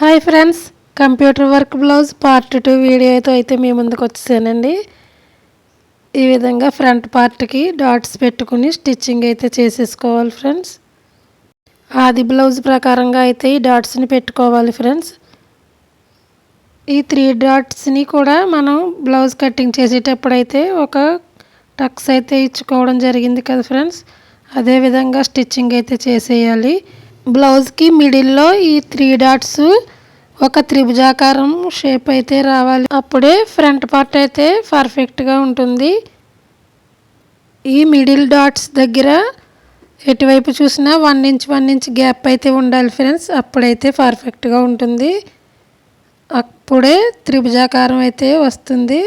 Hi friends computer work blouse part two వీడియోతో అయితే మీ ముందుకు వచ్చేసానండి. ఈ విధంగా ఫ్రంట్ పార్ట్కి డాట్స్ పెట్టుకుని స్టిచ్చింగ్ అయితే చేసేసుకోవాలి ఫ్రెండ్స్. ఆది బ్లౌజ్ ప్రకారంగా అయితే ఈ డాట్స్ని పెట్టుకోవాలి ఫ్రెండ్స్. ఈ త్రీ డాట్స్ని కూడా మనం బ్లౌజ్ కటింగ్ చేసేటప్పుడు అయితే ఒక టక్స్ అయితే ఇచ్చుకోవడం జరిగింది కదా ఫ్రెండ్స్. అదేవిధంగా స్టిచ్చింగ్ అయితే చేసేయాలి. బ్లౌజ్కి మిడిల్లో ఈ త్రీ డాట్స్ ఒక త్రిభుజాకారం షేప్ అయితే రావాలి. అప్పుడే ఫ్రంట్ పార్ట్ అయితే పర్ఫెక్ట్గా ఉంటుంది. ఈ మిడిల్ డాట్స్ దగ్గర ఎటువైపు చూసినా one inch one inch gap అయితే ఉండాలి ఫ్రెండ్స్. అప్పుడైతే పర్ఫెక్ట్గా ఉంటుంది. అప్పుడే త్రిభుజాకారం అయితే వస్తుంది.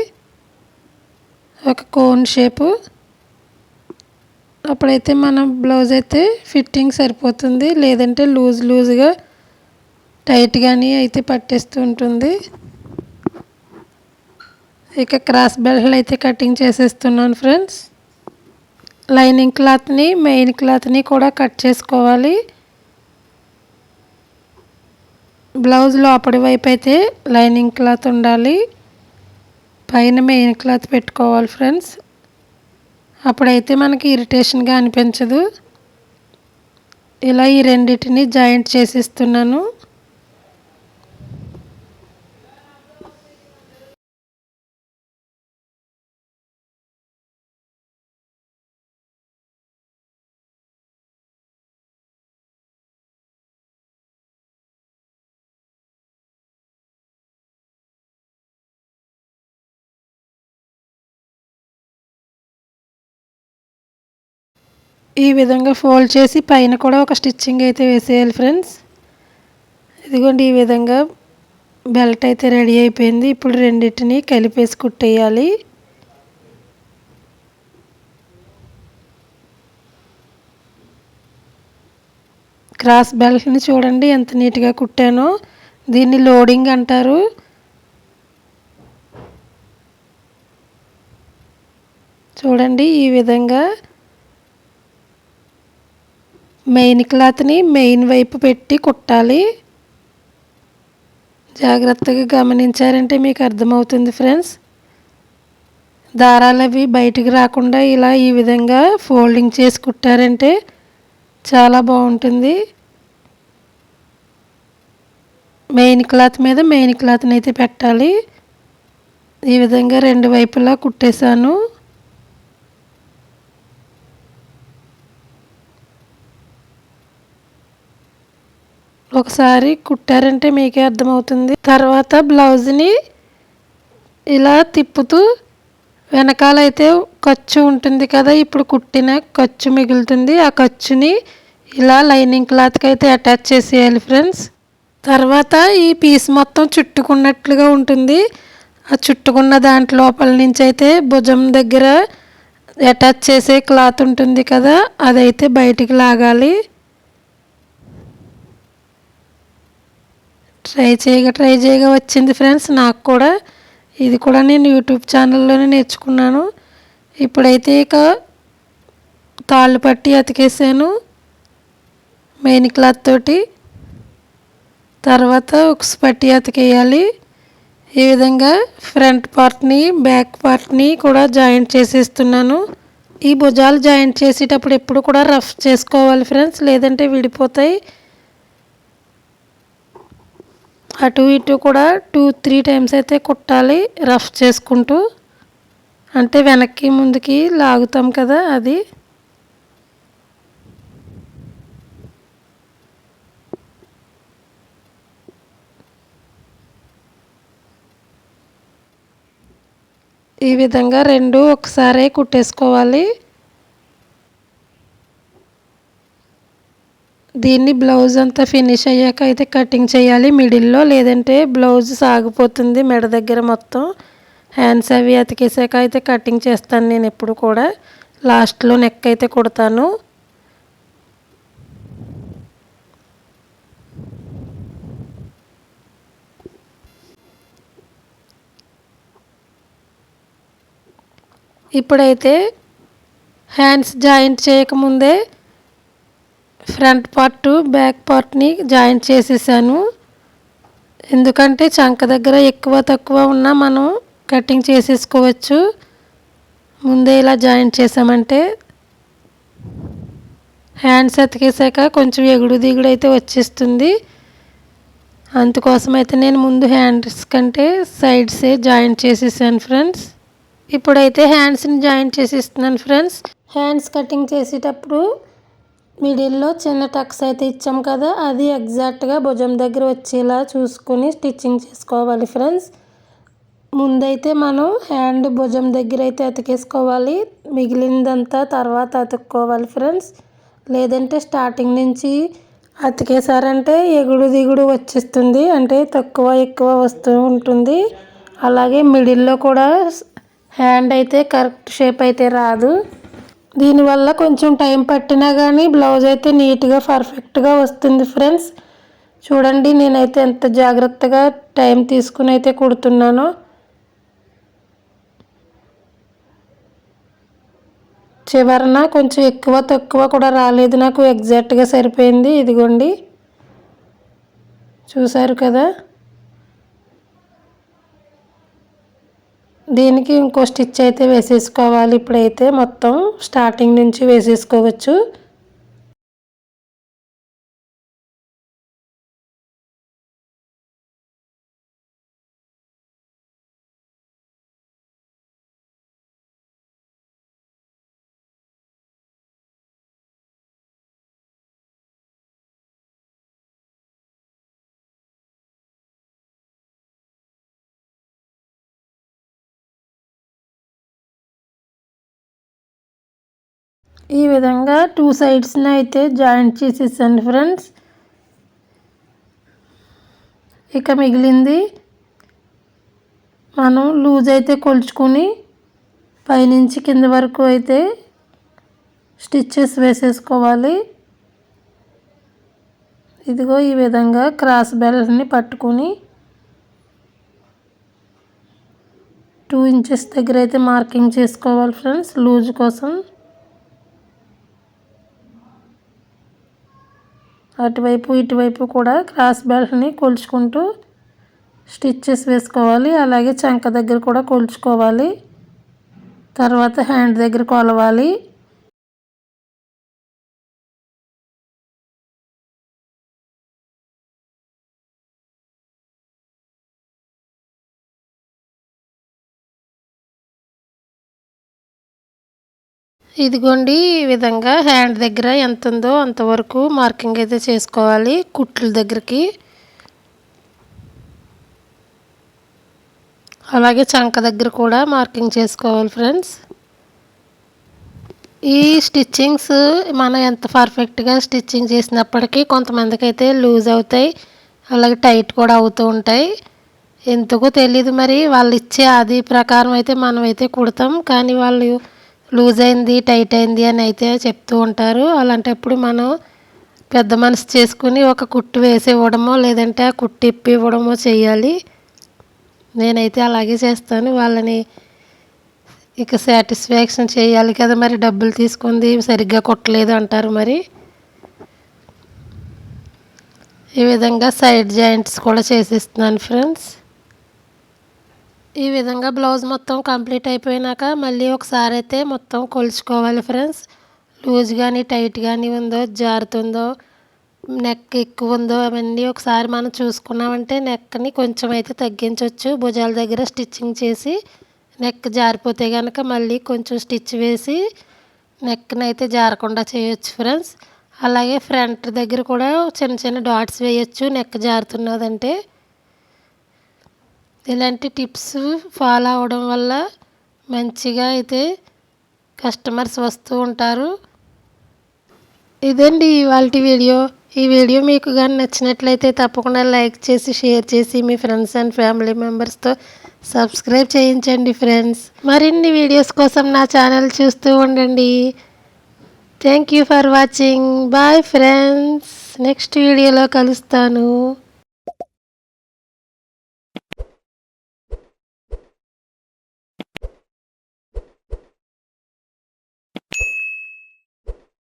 ఒక కోన్ షేపు. అప్పుడైతే మన బ్లౌజ్ అయితే ఫిట్టింగ్ సరిపోతుంది. లేదంటే లూజ్ లూజ్గా టైట్గాని అయితే పట్టేస్తూ ఉంటుంది. ఇక క్రాస్ బెల్ట్లు అయితే కటింగ్ చేసేస్తున్నాను ఫ్రెండ్స్. లైనింగ్ క్లాత్ని మెయిన్ క్లాత్ని కూడా కట్ చేసుకోవాలి. బ్లౌజ్ లోపడి వైపు అయితే లైనింగ్ క్లాత్ ఉండాలి. పైన మెయిన్ క్లాత్ పెట్టుకోవాలి ఫ్రెండ్స్. అప్పుడైతే మనకి ఇరిటేషన్గా అనిపించదు. ఇలా ఈ రెండింటిని జాయింట్ చేసేస్తున్నాను. ఈ విధంగా ఫోల్డ్ చేసి పైన కూడా ఒక స్టిచ్చింగ్ అయితే వేసేయాలి ఫ్రెండ్స్. ఇదిగోండి ఈ విధంగా బెల్ట్ అయితే రెడీ అయిపోయింది. ఇప్పుడు రెండింటిని కలిపేసి కుట్టేయాలి. క్రాస్ బెల్ట్ని చూడండి ఎంత నీట్గా కుట్టానో. దీన్ని లోడింగ్ అంటారు. చూడండి ఈ విధంగా మెయిన్ క్లాత్ని మెయిన్ వైపు పెట్టి కుట్టాలి. జాగ్రత్తగా గమనించారంటే మీకు అర్థమవుతుంది ఫ్రెండ్స్. దారాలు అవి బయటికి రాకుండా ఇలా ఈ విధంగా ఫోల్డింగ్ చేసి కుట్టారంటే చాలా బాగుంటుంది. మెయిన్ క్లాత్ మీద మెయిన్ క్లాత్ని అయితే పెట్టాలి. ఈ విధంగా రెండు వైపులా కుట్టేశాను. ఒకసారి కుట్టారంటే మీకే అర్థమవుతుంది. తర్వాత బ్లౌజ్ని ఇలా తిప్పుతూ వెనకాలైతే ఖర్చు ఉంటుంది కదా ఇప్పుడు కుట్టిన ఖర్చు మిగులుతుంది. ఆ ఖర్చుని ఇలా లైనింగ్ క్లాత్కి అయితే అటాచ్ చేసేయాలి ఫ్రెండ్స్. తర్వాత ఈ పీస్ మొత్తం చుట్టుకున్నట్లుగా ఉంటుంది. ఆ చుట్టుకున్న దాంట్ లోపల నుంచి అయితే భుజం దగ్గర అటాచ్ చేసే క్లాత్ ఉంటుంది కదా అదైతే బయటికి లాగాలి. ట్రై చేయగా ట్రై చేయగా వచ్చింది ఫ్రెండ్స్ నాకు కూడా ఇది కూడా నేను యూట్యూబ్ ఛానల్లోనే నేర్చుకున్నాను. ఇప్పుడైతే ఇక తాళ్ళు పట్టి అతికేసాను. మెయిన్ క్లాత్ తోటి. తర్వాత ఉక్స్ పట్టి అతికేయాలి. ఈ విధంగా ఫ్రంట్ పార్ట్ని బ్యాక్ పార్ట్ని కూడా జాయింట్ చేసేస్తున్నాను. ఈ భుజాలు జాయింట్ చేసేటప్పుడు ఎప్పుడు కూడా రఫ్ చేసుకోవాలి ఫ్రెండ్స్ లేదంటే విడిపోతాయి. అటు ఇటు కూడా టూ త్రీ టైమ్స్ అయితే కుట్టాలి రఫ్ చేసుకుంటూ. అంటే వెనక్కి ముందుకి లాగుతాం కదా అది. ఈ విధంగా రెండు ఒకసారి కుట్టేసుకోవాలి. దీన్ని బ్లౌజ్ అంతా ఫినిష్ అయ్యాక అయితే కటింగ్ చేయాలి మిడిల్లో లేదంటే బ్లౌజ్ సాగిపోతుంది మెడ దగ్గర మొత్తం. హ్యాండ్స్ అవి అతికేసాక అయితే కటింగ్ చేస్తాను నేను ఎప్పుడు కూడా. లాస్ట్లో నెక్ అయితే కుడతాను. ఇప్పుడైతే హ్యాండ్స్ జాయింట్ చేయకముందే ఫ్రంట్ పార్ట్ బ్యాక్ పార్ట్ని జాయింట్ చేసేసాను. ఎందుకంటే చంక దగ్గర ఎక్కువ తక్కువ ఉన్నా మనం కటింగ్ చేసేసుకోవచ్చు. ముందే ఇలా జాయింట్ చేసామంటే హ్యాండ్స్ అతికేసాక కొంచెం ఎగుడు దిగుడు అయితే వచ్చేస్తుంది. అందుకోసం అయితే నేను ముందు హ్యాండ్స్ కంటే సైడ్సే జాయింట్ చేసేసాను ఫ్రెండ్స్. ఇప్పుడైతే హ్యాండ్స్ని జాయింట్ చేసేస్తున్నాను ఫ్రెండ్స్. హ్యాండ్స్ కటింగ్ చేసేటప్పుడు మిడిల్లో చిన్న టక్స్ అయితే ఇచ్చాం కదా అది ఎగ్జాక్ట్గా భుజం దగ్గర వచ్చేలా చూసుకొని స్టిచ్చింగ్ చేసుకోవాలి ఫ్రెండ్స్. ముందైతే మనం హ్యాండ్ భుజం దగ్గర అయితే అతికేసుకోవాలి మిగిలిందంతా తర్వాత అతుక్కోవాలి ఫ్రెండ్స్. లేదంటే స్టార్టింగ్ నుంచి అతికేసారంటే ఎగుడు దిగుడు వచ్చేస్తుంది అంటే తక్కువ ఎక్కువ వస్తూ ఉంటుంది. అలాగే మిడిల్లో కూడా హ్యాండ్ అయితే కరెక్ట్ షేప్ అయితే రాదు. దీనివల్ల కొంచెం టైం పట్టినా కానీ బ్లౌజ్ అయితే నీట్గా పర్ఫెక్ట్గా వస్తుంది ఫ్రెండ్స్. చూడండి నేనైతే ఎంత జాగ్రత్తగా టైం తీసుకుని అయితే కుడుతున్నానో. చివరన కొంచెం ఎక్కువ తక్కువ కూడా రాలేదు. నాకు ఎగ్జాక్ట్గా సరిపోయింది. ఇదిగోండి. చూసారు కదా? దీనికి ఇంకో స్టిచ్ అయితే వేసేసుకోవాలి. ఇప్పుడైతే మొత్తం స్టార్టింగ్ నుంచి వేసేసుకోవచ్చు. ఈ విధంగా టూ సైడ్స్ని అయితే జాయింట్ చేసేసాను ఫ్రెండ్స్ ఇక మిగిలింది మనం లూజ్ అయితే కొలుచుకొని పైనుంచి కింద వరకు అయితే స్టిచ్చెస్ వేసేసుకోవాలి. ఇదిగో ఈ విధంగా క్రాస్ బెల్ట్ని పట్టుకొని టూ ఇంచెస్ దగ్గర అయితే మార్కింగ్ చేసుకోవాలి ఫ్రెండ్స్ లూజ్ కోసం. అటువైపు ఇటువైపు కూడా క్రాస్ బెల్ట్ని కొలుచుకుంటూ స్టిచ్చెస్ వేసుకోవాలి. అలాగే చంక దగ్గర కూడా కొలుచుకోవాలి. తర్వాత హ్యాండ్ దగ్గర కొలవాలి. ఇదిగోండి ఈ విధంగా హ్యాండ్ దగ్గర ఎంత ఉందో అంతవరకు మార్కింగ్ అయితే చేసుకోవాలి కుట్ల దగ్గరికి. అలాగే చంక దగ్గర కూడా మార్కింగ్ చేసుకోవాలి ఫ్రెండ్స్ ఈ స్టిచ్చింగ్స్ మనం ఎంత పర్ఫెక్ట్గా స్టిచ్చింగ్ చేసినప్పటికీ కొంతమందికి అయితే లూజ్ అవుతాయి అలాగే టైట్ కూడా అవుతూ ఉంటాయి. ఎందుకో తెలీదు మరి వాళ్ళు ఇచ్చే అది ప్రకారం అయితే మనం అయితే కుడతాం. కానీ వాళ్ళు లూజ్ అయింది టైట్ అయింది అని అయితే చెప్తూ ఉంటారు. అలాంటప్పుడు మనం పెద్ద మనసు చేసుకుని ఒక కుట్టు వేసి ఇవ్వడమో లేదంటే ఆ కుట్టు ఇప్పి ఇవ్వడమో చేయాలి నేనైతే అలాగే చేస్తాను. వాళ్ళని ఇక సాటిస్ఫాక్షన్ చేయాలి కదా మరి డబ్బులు తీసుకుంది సరిగ్గా కుట్టలేదు అంటారు మరి. ఈ విధంగా సైడ్ జాయింట్స్ కూడా చేసేస్తున్నాను ఫ్రెండ్స్. ఈ విధంగా బ్లౌజ్ మొత్తం కంప్లీట్ అయిపోయినాక మళ్ళీ ఒకసారి అయితే మొత్తం కొలుచుకోవాలి ఫ్రెండ్స్. లూజ్ కానీ టైట్ కానీ ఉందో జారుతుందో నెక్ ఎక్కువ ఉందో అవన్నీ ఒకసారి మనం చూసుకున్నామంటే నెక్ని కొంచెం అయితే తగ్గించవచ్చు భుజాల దగ్గర స్టిచ్చింగ్ చేసి నెక్ జారిపోతే కనుక మళ్ళీ కొంచెం స్టిచ్ వేసి నెక్ని అయితే జారకుండా చేయొచ్చు ఫ్రెండ్స్. అలాగే ఫ్రంట్ దగ్గర కూడా చిన్న చిన్న డాట్స్ వేయచ్చు నెక్ జారుతున్నదంటే. ఇలాంటి టిప్స్ ఫాలో అవడం వల్ల మంచిగా అయితే కస్టమర్స్ వస్తూ ఉంటారు. ఇదండి ఇవాళ వీడియో. ఈ వీడియో మీకు కానీ నచ్చినట్లయితే తప్పకుండా లైక్ చేసి షేర్ చేసి మీ ఫ్రెండ్స్ అండ్ ఫ్యామిలీ మెంబర్స్తో సబ్స్క్రైబ్ చేయించండి ఫ్రెండ్స్. మరిన్ని వీడియోస్ కోసం నా ఛానల్ చూస్తూ ఉండండి. Thank you for watching. Bye friends. Next వీడియోలో కలుస్తాను.